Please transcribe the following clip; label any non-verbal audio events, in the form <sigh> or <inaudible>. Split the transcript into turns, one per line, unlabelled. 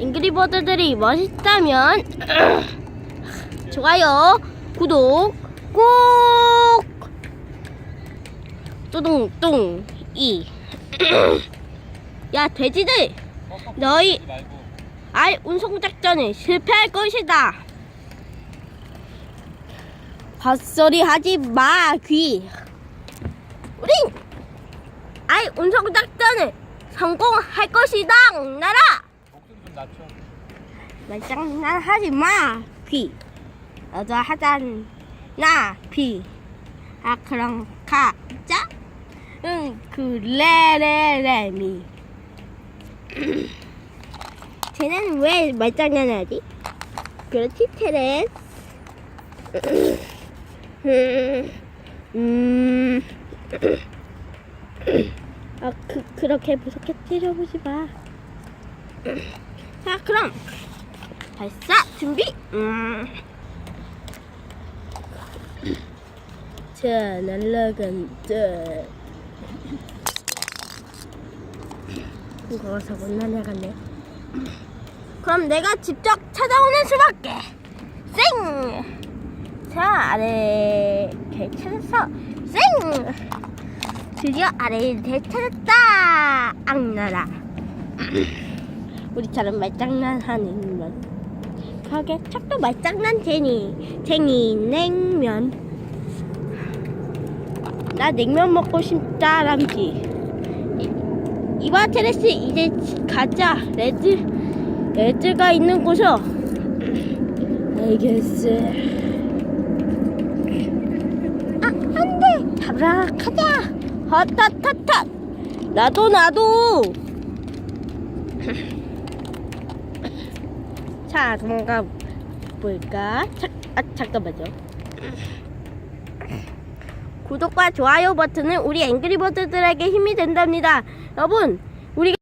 앵그리버드들이 멋있다면 <clears throat> 좋아요, 구독 꼭 뚜둥뚱 이. <clears throat> 야 돼지들 너희 알 운송 작전은 실패할 것이다. 헛소리 하지 마, 귀. 우린 알 운송 작전을 성공할 것이다, 나라.
낮춰.
말 장난 하지 마, 귀. 너도 하잔, 나, 비. 아, 그럼 가자. 응, 그레레레미. 쟤는 왜 말장난하지? 그렇지, 테레스. 음, 음. 아, 그, 그렇게 무섭게 때려보지 마. 자, 그럼 발사 준비. 음. 자, 날라간다. 이거 사고 날아갔네. 그럼 내가 직접 찾아오는 수밖에. 쌩! 자, 아래 되찾았어. 쌩! 드디어 아래를 되찾았다. 악나라. 우리처럼 말장난하는 면. 가게 착도 말장난 쟁이. 쟁이 냉면. 나 냉면 먹고 싶다, 람지. 이- 이바테레스 이제 가자. 레드, 레드가 있는 곳으로. 알겠어. 아, 안 돼. 잡으라, 가자. 헛헛헛헛. 나도, 나도. 자, 도망가 볼까? 잠, 아, 잠깐만요. 구독과 좋아요 버튼은 우리 앵그리버드들에게 힘이 된답니다. 여러분, 우리